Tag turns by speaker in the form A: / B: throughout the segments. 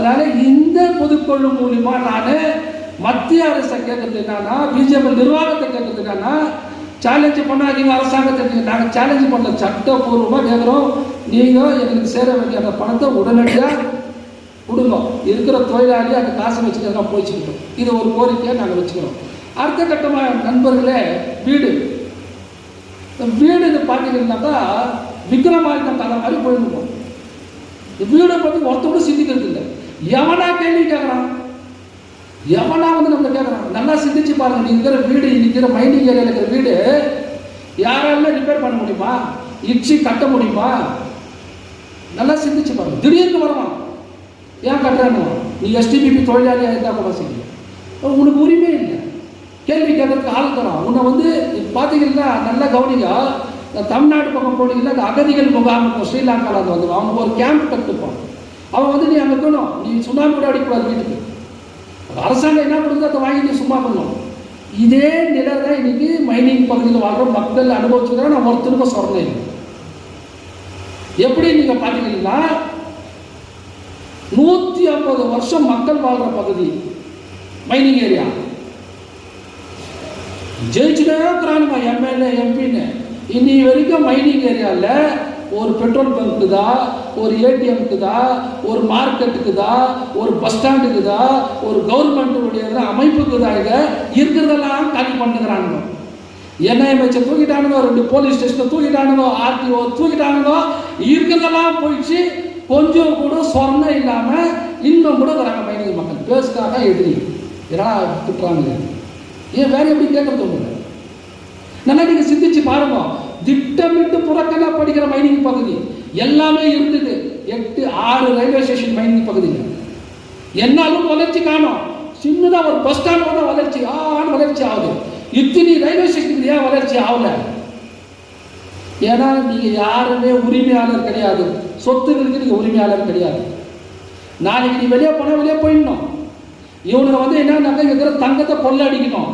A: அதனால இந்த பொதுக்குழு மூலிமா நான் மத்திய அரசை கேட்கறது என்னன்னா பிஜேபி நிர்வாகத்தை கேட்கறது என்னன்னா பண்ணால் பண்ணாதீங்க அரசாங்கத்தை நாங்கள் சேலஞ்ச் பண்ண சட்டப்பூர்வமாக கேட்குறோம் நீங்கள் எங்களுக்கு சேர வேண்டிய அந்த பணத்தை உடனடியாக கொடுங்க. இருக்கிற தொழிலாளி அந்த காசை வச்சுக்கிறதா போயிச்சுக்கிட்டோம். இது ஒரு கோரிக்கையை நாங்கள் வச்சுக்கிறோம். அடுத்த கட்டமாக நண்பர்களே வீடு. இந்த வீடு இது பார்த்தீங்கன்னாக்கா விக்ரமாதித்த கதை மாதிரி போயிருந்தோம் இந்த வீடை பற்றி ஒருத்தர் கூட சிந்திக்கிறது இல்லை எவனா கேள்வி கேட்குறான் எவனா வந்து நம்மளை கேட்குறான் நல்லா சிந்திச்சு பாருங்க நீ இருக்கிற வீடு இருக்கிற மைண்டிங் ஏரியாவில் இருக்கிற வீடு யாராலுமே ரிப்பேர் பண்ண முடியுமா? இடிச்சு கட்ட முடியுமா? நல்லா சிந்திச்சு பாருங்க. திடீர்னு வருவான். ஏன் கட்டுறான்னு? நீ எஸ்டிபிபி தொழிலாளியாக இருந்தால் கூட சரி. உனக்கு உரிமை இல்லை. கேள்வி கேட்கறதுக்கு ஆள் தரும் உன்னை வந்து பார்த்தீங்கன்னா நல்லா கவனிங்க. இந்த தமிழ்நாடு பக்கம் போனீங்கன்னா இந்த அகதிகள் முகாம் ஸ்ரீலங்காவில் அது வந்து அவங்க ஒரு கேம்ப் கட்டுப்பான் அவன் வந்து நீ அங்கே இருக்கணும். நீ சுண்ணாம்பு கூட அடிக்கூடாது வீட்டுக்கு. அரசாங்கம் என்ன கொடுக்குதோ அதை வாங்கி நீ சும்மா பண்ணணும் இதே நிலை தான் இன்னைக்கு மைனிங் பகுதியில் வாழ்ற மக்கள் அனுபவிச்சுக்கிறேன் நான் ஒருத்தருக்கும் சொல்கிறேன் எப்படி நீங்கள் பார்த்தீங்கன்னா நூற்றி ஐம்பது வருஷம் மக்கள் வாழ்கிற பகுதி மைனிங் ஏரியா ஜெயிச்சுட்டே இருக்கிறானுங்க எம்எல்ஏ எம்பின்னு இன்னி வரைக்கும் மைனிங் ஏரியாவில் ஒரு பெட்ரோல் பங்க்குதா ஒரு ஏடிஎம்க்குதா ஒரு மார்க்கெட்டுக்குதா ஒரு பஸ் ஸ்டாண்டுக்குதா ஒரு கவர்மெண்ட்டுடைய அமைப்புக்கு தான் இதை இருக்கிறதெல்லாம் காலி பண்ணுகிறானுங்க. என்ஐஎம்ஹெச்சை தூக்கிட்டானுங்க ரெண்டு போலீஸ் ஸ்டேஷனை தூக்கிட்டானுங்க ஆர்டிஓ தூக்கிட்டானுங்க இருக்கிறதெல்லாம் போயிடுச்சு. கொஞ்சம் கூட சொர்ணம் இல்லாமல் இன்னும் கூட வராங்க மைனிங் மக்கள். பேசுக்காக எதிரி ஏன்னா திட்டுறாங்க ஏன் வேற எப்படி கேட்கறது உங்களுக்கு? நல்லா நீங்கள் சிந்திச்சு பாருங்க. திட்டமிட்டு புறக்கண படிக்கிற மைனிங் பகுதி. எல்லாமே இருந்தது. எட்டு ஆறு ரயில்வே ஸ்டேஷன் மைனிங் பகுதியில் என்னாலும் வளர்ச்சி காணும். சின்னதாக ஒரு பஸ் ஸ்டாண்ட் கூட வளர்ச்சி ஆன்னு வளர்ச்சி ஆகுது. இத்தனை ரயில்வே ஸ்டேஷனுக்கு ஏன் வளர்ச்சி ஆகல? ஏன்னா நீங்கள் யாருமே உரிமையாளர் கிடையாது. சொத்துகளுக்கு நீங்கள் உரிமையாளர் கிடையாது. நாளைக்கு நீ வெளியே போனால் வெளியே போயிடணும். இவனுங்க வந்து என்னன்னாக்கா இங்க இருக்கிற தங்கத்தை கொள்ள அடிக்கணும்.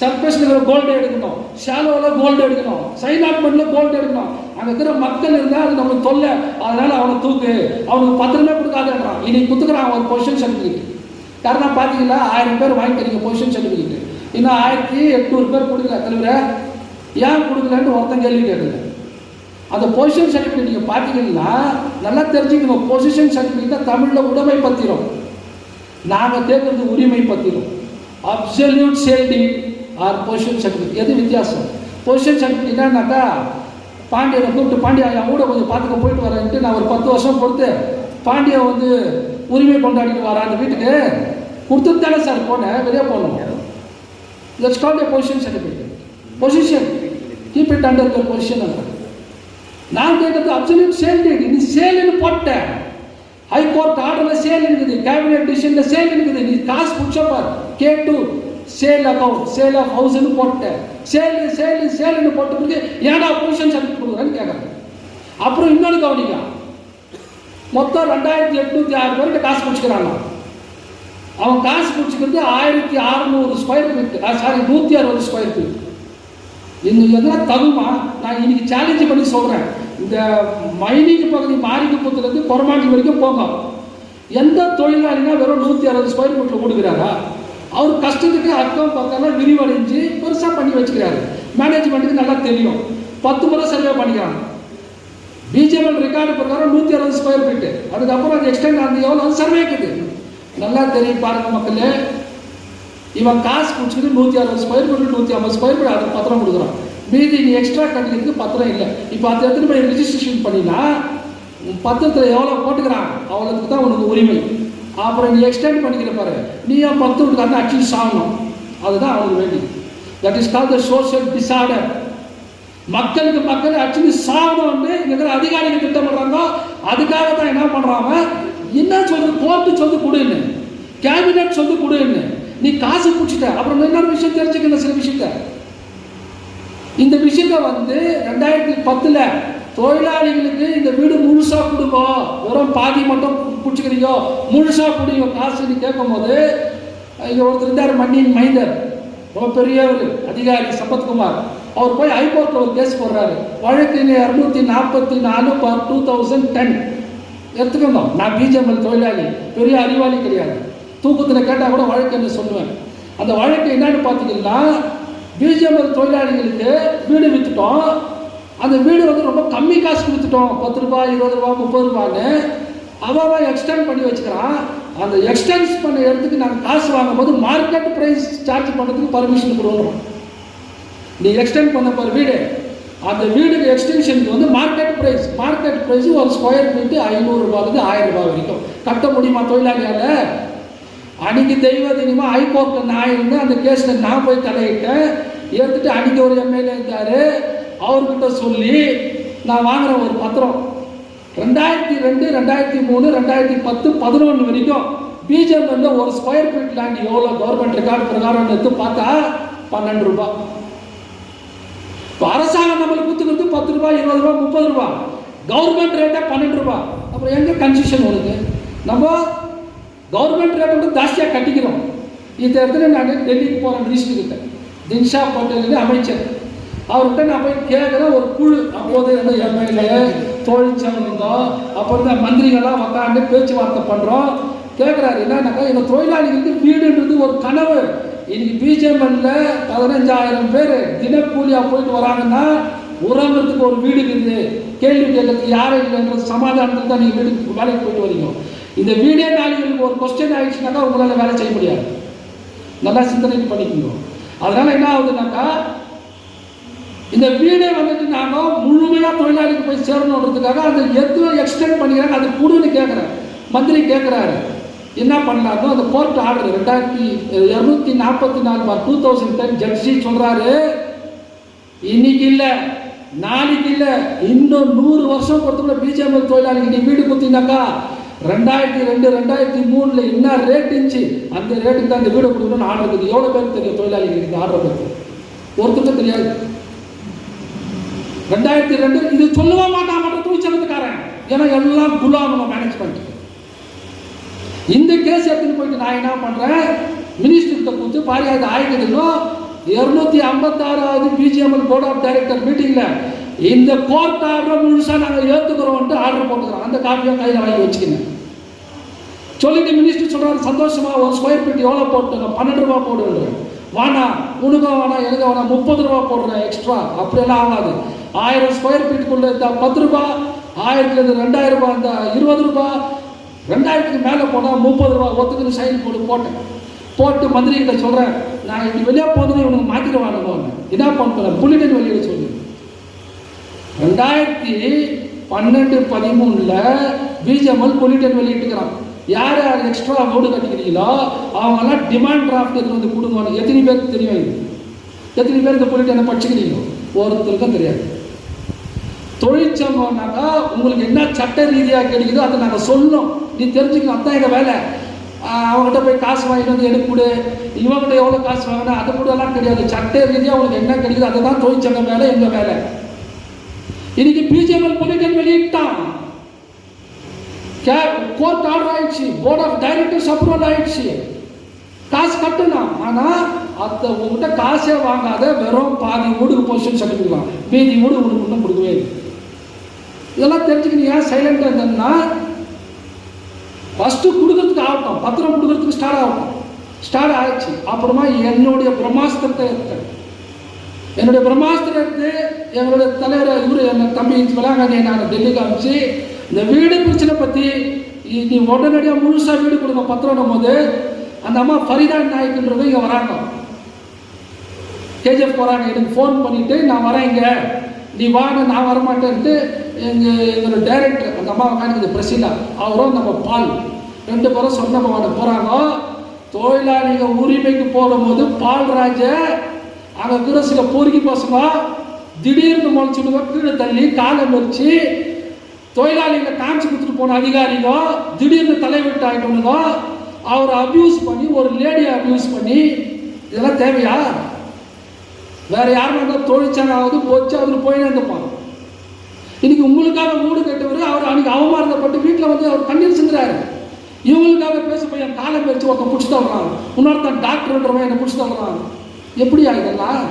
A: சர்ஃபேஸ்ல இருக்கிற கோல்டு எடுக்கணும். ஷாலோவில் கோல்டு எடுக்கணும். சைனாட்மெண்ட்ல கோல்டு எடுக்கணும். அங்கே இருக்கிற மக்கள் இருந்தால் அது நம்மளுக்கு தொல்லை. அதனால அவனை தூக்கு. அவனுக்கு பத்திரமே கொடுக்காதுன்றான். இன்னைக்கு கொடுத்துக்கிறான் அவன் பொசிஷன் சர்டிஃபிகேட் காரணம் பார்த்தீங்களா ஆயிரம் பேர் வாங்கிக்கிறீங்க பொசிஷன் சர்டிஃபிகேட் இன்னும் ஆயிரத்தி எட்நூறு பேர் கொடுக்கல. தலைவர ஏன் கொடுக்கலன்னு ஒருத்தன் கேள்வி கேட்குது அந்த பொசிஷன் சர்டிஃபிகேட் நீங்கள் பார்த்தீங்கன்னா நல்லா தெரிஞ்சுக்கணும். பொசிஷன் சர்டிஃபிகேட் தமிழில் உடைமை பத்திரம் நாங்கள் கேட்குறது உரிமை பத்திரம் absolute sale deed or possession certificate எது வித்தியாசம்? பொசிஷன் சர்டிஃபிகேட் என்னன்னாக்கா பாண்டியனை கூப்பிட்டு பாண்டியா என் கூட கொஞ்சம் பார்த்துக்க போயிட்டு வரேன்ட்டு நான் ஒரு பத்து வருஷம் கொடுத்து பாண்டியா வந்து உரிமை கொண்டாடிட்டு வரேன் அந்த வீட்டுக்கு கொடுத்துட்டு தானே சார் போனேன். வெளியே போனோம் let's call a possession certificate possession keep it under your possession நான் கேட்டது அப்சல்யூட் சேல் டேட் நீ சேலுன்னு போட்டேன். ஹைகோர்ட் ஆர்டரில் சேல் இருக்குது. கேபினட் டிசிஷனில் சேல் இருக்குது. நீ காசு பிடிச்சப்பார் K to sale account sale of ஹவுஸ்னு போட்டேன் சேல் சேல் சேல்னு போட்ட பிறகு ஏன்டா பொசிஷன் சர்டிஃபிகேட் கொடுக்குறேன்னு கேட்குறேன் அப்புறம் இன்னொன்று கவனிங்க. மொத்தம் ரெண்டாயிரத்தி எட்நூத்தி ஆறு பேருக்கு காசு பிடிச்சிக்கிறாங்க. அவன் காசு பிடிச்சிக்கிறது ஆயிரத்தி அறுநூறு ஸ்கொயர் ஃபீட் சாரி நூற்றி அறுபது ஸ்கொயர் ஃபீட் இன்னும் இதெல்லாம் தகுமா? நான் இன்னைக்கு சேலஞ்சு பண்ணி சொல்கிறேன் இந்த மைனிங் பகுதி மாரிக்குப்பத்துலேருந்து கொரமாண்டி வரைக்கும் போங்க. எந்த தொழிலாளினா வெறும் நூற்றி அறுபது ஸ்கொயர் ஃபீட்டில் கொடுக்குறாரா அவர் கஷ்டத்துக்கு அக்கம் பக்கம்லாம் விரிவடைஞ்சு பெருசாக பண்ணி வச்சுக்கிறாரு. மேனேஜ்மெண்ட்டுக்கு நல்லா தெரியும். பத்து முறை சர்வே பண்ணிக்கிறாங்க. பிஜேபி ரெக்கார்டு பிரகாரம் நூற்றி அறுபது ஸ்கொயர் ஃபீட்டு அதுக்கப்புறம் அது எக்ஸ்டெண்ட் ஆனது எவ்வளோ சர்வேக்குது நல்லா தெரியும் பாருங்க மக்களே. இவன் காசு குடிச்சிட்டு நூற்றி அறுபது ஸ்கொயர் ஃபீட் நூற்றி ஐம்பது ஸ்கொயர் ஃபீட் அது பத்திரம் கொடுக்குறான். மீதி நீ எக்ஸ்ட்ரா கட்டிக்கிறதுக்கு பத்திரம் இல்லை. இப்போ அது எத்தனை போய் ரிஜிஸ்ட்ரேஷன் பண்ணினா பத்திரத்தில் எவ்வளோ போட்டுக்கிறான்? அவ்வளோக்கு தான் உனக்கு உரிமை. அப்புறம் நீ எக்ஸ்டெண்ட் பண்ணிக்கிற பாரு. நீ ஏன் பத்து வீட்டுக்கு அடிச்சு சாகணும் அதுதான் அவனுக்கு வேண்டியது. That is call the social disorder மக்களுக்கு மக்கள் ஆக்சுவலி சாகணும்னு இருக்கிற அதிகாரிகள் திட்டம் பண்ணுறாங்க அதுக்காக தான் என்ன பண்ணுறாங்க என்ன சொல்லு கோர்ட்டு சொல்லு கொடுன்னு. கேபினட் சொல்லு கொடுன்னு. நீ காசு பிடிச்சிட்ட. அப்புறம் இன்னொரு விஷயம் தெரிஞ்சுக்கல சில விஷயத்த. இந்த விஷயத்த வந்து ரெண்டாயிரத்தி பத்தில் தொழிலாளிகளுக்கு இந்த வீடு முழுசா கொடுங்க வெறும் பாதி மட்டும் பிடிச்சிக்கிறீங்க. முழுசா கொடுங்க. காசுன்னு கேட்கும் போது இங்க ஒருத்தர் இருந்தார் மண்ணின் மைந்தர். ரொம்ப பெரிய ஒரு அதிகாரி சம்பத்குமார். அவர் போய் ஹைகோர்ட்டில் ஒரு கேஸ் போடுறாரு. வழக்கு இரநூத்தி நாற்பத்தி நாலு பார் டூ தௌசண்ட் டென் எடுத்துக்கணும் நான் பிஜேபி தொழிலாளி. பெரிய அறிவாளி கிடையாது. தூக்கத்தில் கேட்டால் கூட வழக்குன்னு சொல்லுவேன்? அந்த வழக்கு என்னன்னு பார்த்தீங்கன்னா பிஜேபி தொழிலாளிகளுக்கு வீடு விற்றுட்டோம் அந்த வீடு வந்து ரொம்ப கம்மி காசு கொடுத்துட்டோம். பத்து ரூபாய் இருபது ரூபா முப்பது ரூபான்னு அவன் எக்ஸ்டெண்ட் பண்ணி வச்சுக்கிறான். அந்த எக்ஸ்டென்ஸ் பண்ண இடத்துக்கு நாங்கள் காசு வாங்கும்போது மார்க்கெட் ப்ரைஸ் சார்ஜ் பண்ணுறதுக்கு பர்மிஷன் கொடுக்குறோம். நீ எக்ஸ்டெண்ட் பண்ண போகிற வீடு. அந்த வீடுக்கு எக்ஸ்டென்ஷனுக்கு வந்து மார்க்கெட் ப்ரைஸ் மார்க்கெட் ப்ரைஸ் ஒரு ஸ்கொயர் ஃபீட்டு ஐநூறுரூபாலேருந்து ஆயிரம் ரூபாய் வரைக்கும். கட்ட முடியுமா தொழிலாளியால்? அன்னைக்கு தெய்வ தினமாக ஹைகோர்ட்டில் நான் இருந்தேன். அந்த கேஸில் நான் போய் தலையிட்டேன். ஏற்றுட்டு அன்னைக்கு ஒரு எம்எல்ஏ இருந்தார் அவர்கிட்ட சொல்லி நான் வாங்குற ஒரு பத்திரம். ரெண்டாயிரத்தி ரெண்டு ரெண்டாயிரத்தி மூணு ரெண்டாயிரத்தி பத்து பதினொன்று வரைக்கும் பிஜேபியில் ஒரு ஸ்கொயர் ஃபீட் லேண்ட் எவ்வளோ கவர்மெண்ட் ரெக்கார்டு பிரகாரம் எடுத்து பார்த்தா பன்னெண்டு ரூபா இப்போ அரசாங்கம் நம்மளுக்கு கொடுத்துக்கிறது பத்து ரூபா இருபது ரூபா முப்பது ரூபா கவர்மெண்ட் ரேட்டாக பன்னெண்டு ரூபா அப்புறம் எங்கே கன்செஷன் வருது? நம்ம கவர்மெண்ட் ரேட்டை வந்து ஜாஸ்தியாக கட்டிக்கிறோம். இந்த இடத்துல நான் டெல்லிக்கு போகிறேன் மினிஸ்டர் தின்ஷா பட்டேல் அமைச்சர். அவர்கிட்ட நான் போய் கேட்குற ஒரு குழு. அப்போது இருந்த எம்எல்ஏ இருந்தோம் அப்புறம் இருந்த மந்திரிகள்லாம் உட்காந்து பேச்சுவார்த்தை பண்ணுறோம் கேட்குறாரு என்னன்னாக்கா எங்கள் தொழிலாளிகளுக்கு வீடுன்றது ஒரு கனவு. இன்னைக்கு பிஜேபியில் பதினஞ்சாயிரம் பேர் தினக்கூலியாக போயிட்டு வராங்கன்னா உறங்குறதுக்கு ஒரு வீடு இருக்குது. கேள்வி கேட்கறதுக்கு யாரும் இல்லைன்றது சமாதானத்துக்கு தான் நீங்கள் வீடு வேலைக்கு போயிட்டு வரீங்க. இந்த வீடே நாளைக்கு ஒரு கொஸ்டின் ஆயிடுச்சுனாக்கா உங்களால் வேலை செய்ய முடியாது. நல்லா சிந்தனை பண்ணிக்கோங்க. அதனால் என்ன ஆகுதுனாக்கா இந்த வீடே வந்துட்டு நாங்கள் முழுமையாக தொழிலாளிக்கு போய் சேரணுன்றதுக்காக அது எதுவும் எக்ஸ்டெண்ட் பண்ணிக்கிறாங்க அது கூடுன்னு கேட்குறேன் மந்திரி கேட்குறாரு என்ன பண்ணாலும் அந்த கோர்ட் ஆர்டர் ரெண்டாயிரத்தி இரநூத்தி நாற்பத்தி நாலு for two thousand ten judge சொல்கிறாரு இன்னைக்கு இல்லை நாளைக்கு இல்லை இன்னும் நூறு வருஷம் பொறுத்தவரை பிஜேபி தொழிலாளிக்கு நீ வீடு குத்தினாக்கா ரெண்டாயிரத்தி ரெண்டு ரெண்டாயிரத்தி மூணில் என்ன ரேட் இருந்துச்சு அந்த ரேட்டுக்கு தான் இந்த வீடு கொடுக்கணும்னு ஆர்டர் இருக்குது எவ்வளோ பேருக்கு தெரியும் தொழிலாளிகளுக்கு இந்த ஆர்டர் பற்றி ஒருத்தருக்கும் தெரியாது. ரெண்டாயிரத்தி ரெண்டு இது சொல்லவே மாட்டான் மட்டும் துணிச்சலத்துக்காரன் ஏன்னா எல்லாம் குலாம மேனேஜ்மெண்ட் இந்த கேஸ் எடுத்துன்னு போயிட்டு நான் என்ன பண்ணுறேன் மினிஸ்டர்கிட்ட கொடுத்து பாரி அது ஆயிடுதுன்னும் இருநூத்தி ஐம்பத்தாறாவது பிஜிஎம்எல் போர்ட் ஆஃப் டைரக்டர் மீட்டிங்கில் இந்த கோர்ட் ஆர்டர் முழுசாக நாங்கள் ஏற்றுக்கிறோம்ட்டு ஆர்டர் போட்டுக்கிறோம். அந்த காப்பியை கையில் வாங்கி வச்சுக்கிங்க. சொல்லிட்டு மினிஸ்டர் சொல்கிறாரு சந்தோஷமாக ஒரு ஸ்கொயர் ஃபீட் எவ்வளோ போட்டு பன்னெண்டு ரூபா போடுவேன் வானா உனக்கும் வேணாம் எனக்கு வேணாம் முப்பது ரூபா போடுறேன் எக்ஸ்ட்ரா அப்படியெல்லாம் ஆகாது. ஆயிரம் ஸ்கொயர் ஃபீட்டுக்குள்ளே இருந்தால் பத்து ரூபா ஆயிரத்துலேருந்து ரெண்டாயிரம் ரூபாய் இருந்தால் இருபது ரூபா ரெண்டாயிரத்துக்கு மேலே போனால் முப்பது ரூபா ஒத்துக்குன்னு சைன் போட்டு போட்டேன். போட்டு மந்திரி கிட்ட சொல்கிறேன் நான் இப்படி வெளியே போனது இவனுக்கு மாற்றிடுவானுங்க என்ன பண்ணுறேன் புள்ளிடன் வெளியில் சொல்லி. ரெண்டாயிரத்தி பன்னெண்டு பதிமூணில் பிஜிஎம்எல் பொலிட்டன் வெளியிட்டுக்கிறான் யார் யார் எக்ஸ்ட்ரா ஓடு கட்டிக்கிறீங்களோ அவங்கெல்லாம் டிமாண்ட் டிராஃப்ட் எடுத்து வந்து கொடுங்க எத்தனை பேருக்கு தெரியும் எத்தனை பேர் இந்த புள்ளிட்டு என்ன படிச்சுக்கிறீங்களோ? ஒருத்தருக்கும் தெரியாது. தொழிற்சங்கம்னாக்கா உங்களுக்கு என்ன சட்ட ரீதியாக கிடைக்குதோ அதை நாங்கள் சொல்லணும். நீ தெரிஞ்சுக்கணும். அதான் எங்கள் வேலை. அவங்ககிட்ட போய் காசு வாங்கிட்டு வந்து எடுக்கூடு கொடு. இவங்ககிட்ட எவ்வளோ காசு வாங்கினா அது கூட எல்லாம் கிடையாது. சட்ட ரீதியாக உங்களுக்கு என்ன கிடைக்குதோ அதுதான் தொழிற்சங்கம் வேலை எங்கள் வேலை. இன்னைக்கு பிஜேபி பொலிட்டன் வெளியிட்டான். கோர்ட் ஆர்டர் ஆயிடுச்சு. போர்ட் ஆஃப் டைரக்டர்ஸ் அப்ரூவல் ஆயிடுச்சு. காசு கட்டணும். ஆனால் அந்த உங்ககிட்ட காசே வாங்காத வெறும் பாதி வீடுக்கு பொசிஷன் சொல்லிக்கலாம் மீதி ஊடு உனக்கு இன்னும் கொடுக்கவே இல்லை. இதெல்லாம் தெரிஞ்சுக்கணும் ஏன் சைலண்டாக இருந்தேன்னா ஃபஸ்ட்டு கொடுக்கறதுக்கு ஆகட்டும் பத்திரம் கொடுக்கறதுக்கு ஸ்டார்ட் ஆகட்டும். ஸ்டார்ட் ஆயிடுச்சு. அப்புறமா என்னுடைய பிரம்மாஸ்திரத்தை எடுத்தேன். என்னுடைய பிரம்மாஸ்திரம் எடுத்து எங்களுடைய தலைவர் இவர் என் தம்பி வேளாங்கண்ணி நான் டெல்லிக்கு காமிச்சு இந்த வீடு பிரச்சனை பற்றி நீ உடனடியாக முழுசாக வீடு கொடுங்க பத்திரம் போது அந்த அம்மா ஃபரிதா நாயக்குன்றது இங்கே வராங்க. கேஜிஎஃப் போகிறாங்க எனக்கு ஃபோன் பண்ணிவிட்டு நான் வரேன் இங்கே. நீ வாங்க நான் வரமாட்டேன்ட்டு எங்கள் எங்களோட டைரக்டர் அந்த அம்மா உட்காந்து பிரசிலா அவரும் நம்ம பால். ரெண்டு பேரும் சொந்த மாவட்ட போகிறாங்க தொழிலாளிகள் உரிமைக்கு போகும்போது பால்ராஜ அங்கே இருக்கிற சில பொறுக்கி பசங்க திடீர்னு முளைச்சுடுங்க கீழே தள்ளி காலை மறிச்சு தொழிலாளிகளை காமிச்சு கொடுத்துட்டு போன அதிகாரிங்க திடீர்னு தலைவிட்டு ஆகிட்டோனுங்க அவரை அப்யூஸ் பண்ணி ஒரு லேடியை அப்யூஸ் பண்ணி இதெல்லாம் தேவையா? வேற யாரும் தொழிற்சாலாவது போச்சு அதில் போயினே இருந்துப்பான் இன்னைக்கு உங்களுக்காக மூடு கட்டவர் அவர் அன்னைக்கு அவமானப்பட்டு வீட்டில் வந்து அவர் கண்ணீர் சிந்துறாரு. இவங்களுக்காக பேச போய் என் காலை பேச்சு ஒருத்தன் பிடிச்சி தள்ளுறான் இன்னொருத்தன் டாக்டர்ன்றவன் என்னை பிடிச்சி தள்ளுறான் எப்படியா இதெல்லாம்?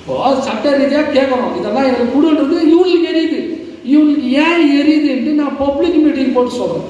A: இப்போ சட்ட ரீதியாக கேட்குறோம் இதெல்லாம் எனக்கு கொடுன்றது இவங்களுக்கு எரியுது. இவங்களுக்கு ஏன் எரியுதுன்ட்டு நான் பப்ளிக் மீட்டிங் போட்டு சொல்கிறேன்